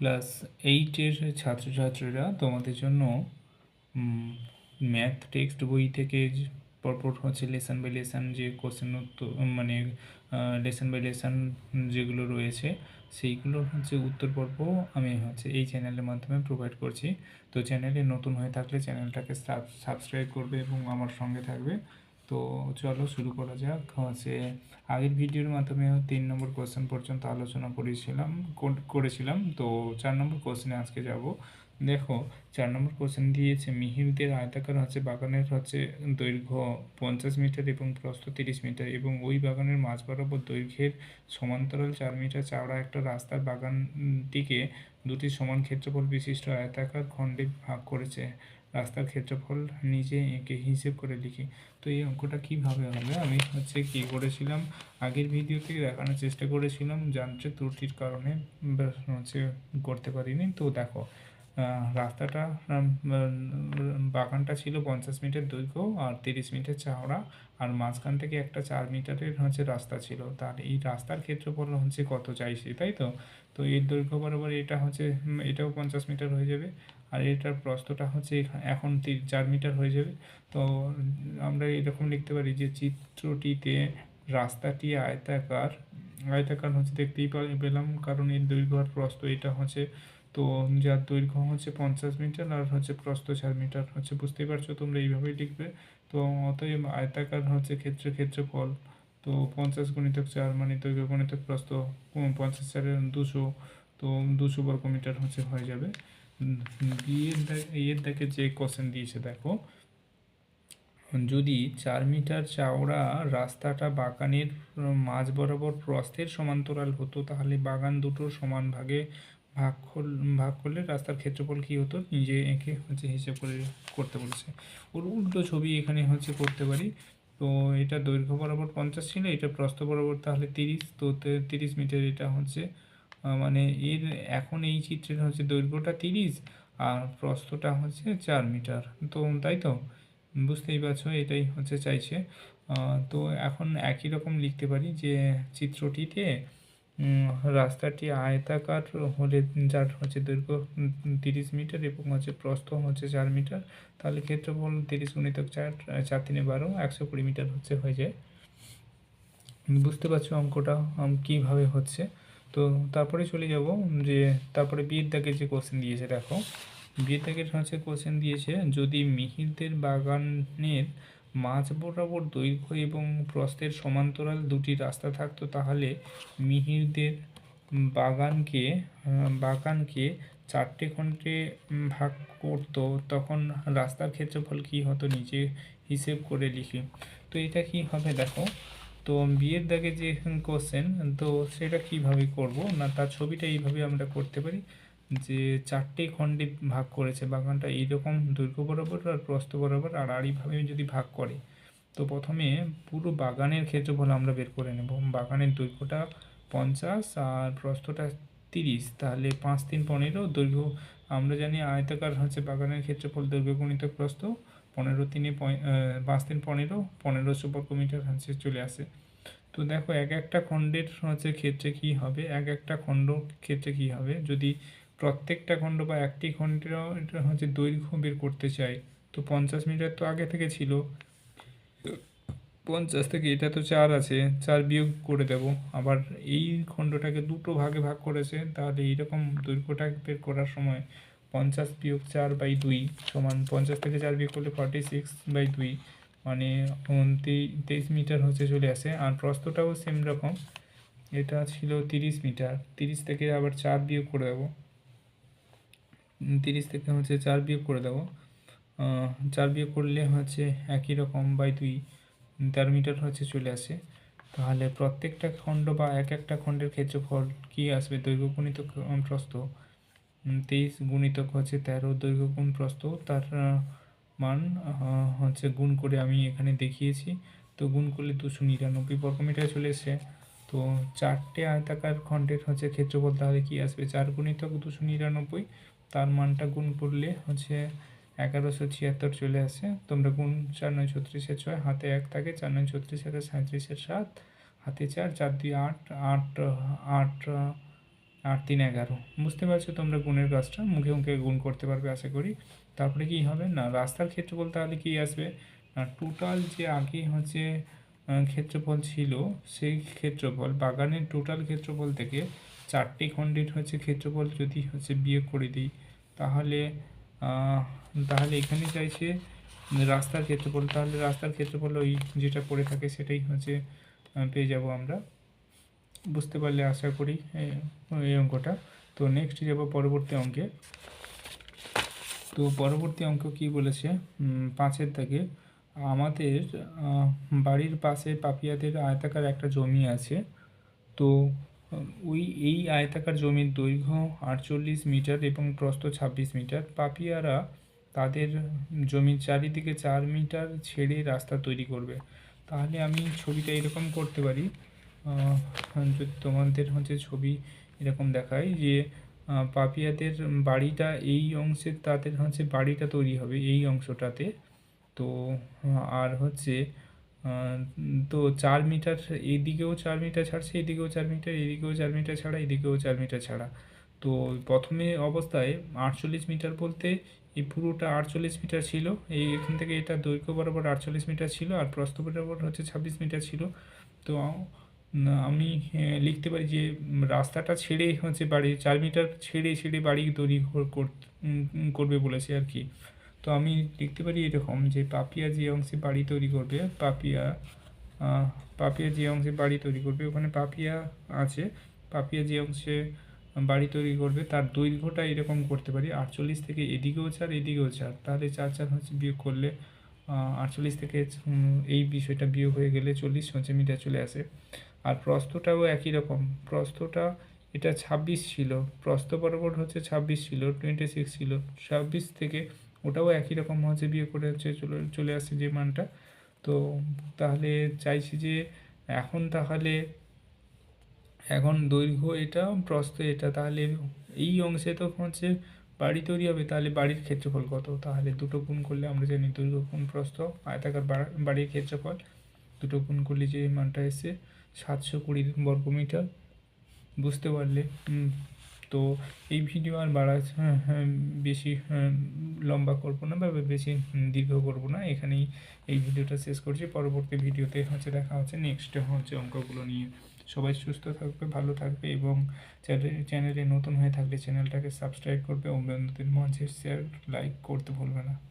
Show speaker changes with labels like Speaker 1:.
Speaker 1: Class এইটের ছাত্রছাত্রীরা তোমাদের জন্য ম্যাথ টেক্সট বই থেকে পরপর হচ্ছে লেসন বাই লেসন যে কোশ্চেন উত্তর মানে লেসন বাই লেসন যেগুলো রয়েছে, সেইগুলোর হচ্ছে উত্তর পর্ব আমি হচ্ছে এই চ্যানেলের মাধ্যমে প্রোভাইড করছি। তো চ্যানেলে নতুন হয়ে থাকলে চ্যানেলটাকে সাবস্ক্রাইব করবে এবং আমার সঙ্গে থাকবে। তো চলো শুরু করা যাক। হচ্ছে আগের ভিডিওর মাধ্যমে তিন নম্বর কোয়েশ্চেন পর্যন্ত আলোচনা করেছিলাম, কর- করেছিলাম। তো চার নম্বর কোশ্চেনে আজকে যাব। দেখো, চার নম্বর কোশ্চেন দিয়েছে, মিহিরদের আয়তাকার হচ্ছে বাগানের হচ্ছে দৈর্ঘ্য পঞ্চাশ মিটার এবং প্রস্থ তিরিশ মিটার এবং ওই বাগানের মাঝ বরাবর দৈর্ঘ্যের সমান্তরাল চার মিটার চওড়া একটা রাস্তার বাগানটিকে দুটি সমান ক্ষেত্রফল বিশিষ্ট আয়তাকার খণ্ডে ভাগ করেছে। রাস্তার ক্ষেত্রফল নিজে এঁকে হিসেব করে লিখি। তো এই অঙ্কটা কীভাবে হবে? আমি হচ্ছে কী করেছিলাম? আগের ভিডিওতে দেখানোর চেষ্টা করেছিলাম যান্ত্রিক ত্রুটির কারণে হচ্ছে করতে পারিনি। তো দেখো রাস্তাটা বাগানটা ছিল পঞ্চাশ মিটার দৈর্ঘ্য আর তিরিশ মিটার চওড়া আর মাঝখান থেকে একটা চার মিটারের হচ্ছে রাস্তা ছিল। তার এই রাস্তার ক্ষেত্রফল হচ্ছে কত চাইছি, তাই তো? তো এর দৈর্ঘ্য বরাবর এটা হচ্ছে এটাও পঞ্চাশ মিটার হয়ে যাবে। আর এটার প্রস্তটা হচ্ছে এখন চার মিটার হয়ে যাবে। তো আমরা এরকম লিখতে পারি যে চিত্রটিতে রাস্তাটি আয়তাকার আয়তাকার হচ্ছে দেখতেই পেলাম কারণ এর দৈর্ঘ্য আর প্রস্থ এটা হচ্ছে তো যার দৈর্ঘ্য হচ্ছে পঞ্চাশ মিটার আর হচ্ছে প্রস্থ চার মিটার হচ্ছে বুঝতেই পারছ তোমরা এইভাবেই লিখবে। তো অতএব আয়তাকার হচ্ছে ক্ষেত্রে ক্ষেত্রফল তো পঞ্চাশ গুণিতক চার মানে দৈর্ঘ্য গুণিতক প্রস্থ পঞ্চাশ চারের দুশো, তো দুশো বর্গ মিটার হচ্ছে হয়ে যাবে। বিয়ের এর দেখে যে কোশ্চেন দিয়েছে, দেখো। যদি চার মিটার চওড়া রাস্তাটা বাগানের মাঝ বরাবর প্রস্থের সমান্তরাল হতো, তাহলে বাগান দুটো সমান ভাগে ভাগ ভাগ করলে রাস্তার ক্ষেত্রফল কী হতো? নিজে এঁকে হচ্ছে হিসেব করে করতে বলেছে। ওর উল্টো ছবি এখানে হচ্ছে করতে পারি। তো এটা দৈর্ঘ্য বরাবর পঞ্চাশ ছিল, এটা প্রস্থ বরাবর তাহলে তিরিশ তো তিরিশ মিটার এটা হচ্ছে মানে এর এখন এই চিত্রের হচ্ছে দৈর্ঘ্যটা তিরিশ আর প্রস্থটা হচ্ছে চার মিটার। তো তাই তো? বুঝতেই পারছ, এটাই হচ্ছে চাইছে। তো এখন একই রকম লিখতে পারি যে চিত্রটিতে রাস্তাটি আয়তাকার হলে যার হচ্ছে দৈর্ঘ্য তিরিশ মিটার এবং হচ্ছে প্রস্থ হচ্ছে চার মিটার, তাহলে ক্ষেত্রফল তিরিশ গুণিতক চার চার তিনে বারো, একশো কুড়ি মিটার হচ্ছে হয়ে যায়। বুঝতে পারছ অঙ্কটা কীভাবে হচ্ছে? তো তারপরে চলে যাব যে তারপরে বিয়ের দাগের যে কোশ্চেন দিয়েছে, দেখো। বিয়ের দাগের হচ্ছে কোশ্চেন দিয়েছে, যদি মিহিরদের বাগানের মাঝ বরাবর দৈর্ঘ্য এবং প্রস্থের সমান্তরাল দুটি রাস্তা থাকতো, তাহলে মিহিরদের বাগানকে বাগানকে চারটে খণ্ডে ভাগ করতো, তখন রাস্তার ক্ষেত্রফল কী হতো নিচে হিসেব করে লিখি। তো এটা কি হবে, দেখো। তো বিয়ের দাগে যে কোশ্চেন তো সেটা কীভাবে করব? না, তার ছবিটা এইভাবে আমরা করতে পারি যে চারটে খণ্ডে ভাগ করেছে, বাগানটা এইরকম দৈর্ঘ্য বরাবর আর প্রস্থ বরাবর আর আড়াইভাবে যদি ভাগ করে, তো প্রথমে পুরো বাগানের ক্ষেত্রফল আমরা বের করে নেব। বাগানের দৈর্ঘ্যটা পঞ্চাশ আর প্রস্থটা তিরিশ, তাহলে পাঁচ তিন পনেরো দৈর্ঘ্য, আমরা জানি আয়তাকার হচ্ছে বাগানের ক্ষেত্রফল দৈর্ঘ্য গুণিত প্রস্থ পনেরো তিনে পাঁচ তিন পনেরো পনেরোশো বর্গ মিটার হচ্ছে চলে আসে। তো দেখো, এক একটা খণ্ডের হচ্ছে ক্ষেত্রে কি হবে? এক একটা খণ্ড ক্ষেত্রে কি হবে? যদি প্রত্যেকটা খণ্ড বা একটি খণ্ডের হচ্ছে দৈর্ঘ্য বের করতে চাই তো পঞ্চাশ মিটার তো আগে থেকে ছিল। পঞ্চাশ থেকে এটা তো চার আছে, চার বিয়োগ করে দেব। আবার এই খণ্ডটাকে দুটো ভাগে ভাগ করেছে, তাহলে এইরকম দৈর্ঘ্যটা বের করার সময় পঞ্চাশ বিয়োগ চার বাই দুই সমান পঞ্চাশ থেকে চার বিয়োগ করলে ফর্টি সিক্স বাই দুই মানে তেইশ মিটার হচ্ছে চলে আসে। আর প্রস্থটাও সেম রকম। এটা ছিল তিরিশ মিটার। তিরিশ থেকে আবার চার বিয়োগ করে দেবো। তিরিশ থেকে হচ্ছে চার বিয়োগ করে দেবো। চার বিয়োগ করলে হচ্ছে একই রকম বাই দুই তেরো মিটার হচ্ছে চলে আসে। তাহলে প্রত্যেকটা খণ্ড বা এক একটা খণ্ডের ক্ষেত্রফল কী আসবে? দৈর্ঘ্য উম, তেইশ গুণিতক হচ্ছে তেরো দৈর্ঘ্য গুণ প্রস্থ, তার মান হচ্ছে গুণ করে আমি এখানে দেখিয়েছি। তো গুণ করলে দুশো নিরানব্বই বর্গমিটার চলে এসে তো চারটে আয়তাকার খণ্ডের হচ্ছে ক্ষেত্রফল তাহলে কি আসবে? চার গুণিতক দুশো নিরানব্বই, তার মানটা গুণ করলে হচ্ছে এগারোশো ছিয়াত্তর চলে আসে। তোমরা গুণ চার নয় ছত্রিশের ছয়, হাতে এক থাকে, চার নয় ছত্রিশ একে সাঁত্রিশের সাত, হাতে চার চার দুই আট আট আট আট, তিন, এগারো। বুঝতে পারছ তোমরা গুণের কাজটা? মুখে মুখে গুণ করতে পারবে, আশা করি। তারপরে কি হবে? না, রাস্তার ক্ষেত্রফল তাহলে কি আসবে? না টোটাল যে আগে হচ্ছে ক্ষেত্রফল ছিল, সেই ক্ষেত্রফল, বাগানের টোটাল ক্ষেত্রফল থেকে চারটি খণ্ডের হচ্ছে ক্ষেত্রফল যদি হচ্ছে বিয়োগ করে দিই, তাহলে তাহলে এখানে চাইছে রাস্তার ক্ষেত্রফল। তাহলে রাস্তার ক্ষেত্রফল ওই যেটা পড়ে থাকে সেটাই হচ্ছে পেয়ে যাব আমরা। বুঝতে পারলে আশা করি এই অঙ্কটা। তো নেক্সট যাব পরবর্তী অঙ্কে। তো পরবর্তী অঙ্ক কি বলেছে? পাঁচের দাগে আমাদের বাড়ির পাশে পাপিয়াদের আয়তাকার একটা জমি আছে। তো, ওই, এই আয়তাকার জমির দৈর্ঘ্য আটচল্লিশ মিটার এবং প্রস্থ ছাব্বিশ মিটার। পাপিয়ারা তাদের জমির চারিদিকে চার মিটার ছেড়ে রাস্তা তৈরি করবে। তাহলে আমি ছবিটা এরকম করতে পারি। তোমাদের হচ্ছে ছবি এরকম দেখায় যে পাপিয়াদের বাড়িটা এই অংশে, তাদের হচ্ছে বাড়িটা তৈরি হবে এই অংশটাতে। তো আর হচ্ছে তো চার মিটার এইদিকেও চার মিটার ছাড়ছে, এদিকেও চার মিটার, এদিকেও চার মিটার ছাড়া, এদিকেও চার মিটার ছাড়া। তো প্রথমে অবস্থায় আটচল্লিশ মিটার বলতে এই পুরোটা আটচল্লিশ মিটার ছিল, এই এখান থেকে এটা দৈর্ঘ্য বরাবর আটচল্লিশ মিটার ছিল আর প্রস্থ বরাবর হচ্ছে ছাব্বিশ মিটার ছিল। তো আমি লিখতে পারি যে রাস্তাটা ছেড়ে হচ্ছে বাড়ি চার মিটার ছেড়ে ছেড়ে বাড়ি তৈরি করবে বলেছে আর কি। তো আমি লিখতে পারি এরকম যে পাপিয়া যে অংশে বাড়ি তৈরি করবে পাপিয়া পাপিয়া যে অংশে বাড়ি তৈরি করবে ওখানে পাপিয়া আছে। পাপিয়া যে অংশে বাড়ি তৈরি করবে তার দৈর্ঘ্যটা এরকম করতে পারি আটচল্লিশ থেকে এদিকেও চার এদিকেও চার। তাহলে চার চার হচ্ছে বিয়োগ করলে আটচল্লিশ থেকে এই বিষয়টা বিয়োগ হয়ে গেলে চল্লিশ সেন্টিমিটার চলে আসে। আর প্রস্থটাও একই রকম। প্রস্থটা এটা ছাব্বিশ ছিল। প্রস্থ বরাবর হচ্ছে ছাব্বিশ ছিল টোয়েন্টি সিক্স ছিল। ছাব্বিশ থেকে ওটাও একই রকম হচ্ছে, বিয়ে করে হচ্ছে চলে চলে আসছে যে মানটা। তো তাহলে চাইছি যে এখন তাহলে, এখন দৈর্ঘ্য এটা, প্রস্থ এটা, তাহলে এই অংশে তো হচ্ছে বাড়ি তৈরি হবে, তাহলে বাড়ির ক্ষেত্রফল কত? তাহলে দুটো গুণ করলে আমরা জানি দৈর্ঘ্য, গুণ, প্রস্থ, আয়তাকার বাড়ির ক্ষেত্রফল। দুটো গুণ করলে যে মানটা এসে সাতশো কুড়ি বর্গমিটার। বুঝতে পারলে? তো এই ভিডিও আর বাড়া হ্যাঁ, হ্যাঁ, বেশি হ্যাঁ, লম্বা করব না বা বেশি দীর্ঘ করব না। এখানেই এই ভিডিওটা শেষ করছি। পরবর্তী ভিডিওতে হচ্ছে দেখা হচ্ছে নেক্সট হচ্ছে অঙ্কগুলো নিয়ে। সবাই সুস্থ থাকবে ভালো থাকবে এবং চ্যানেলে নতুন হয়ে থাকলে চ্যানেলটাকে সাবস্ক্রাইব করবে। ও মাঝে শেয়ার লাইক করতে ভুলবে না।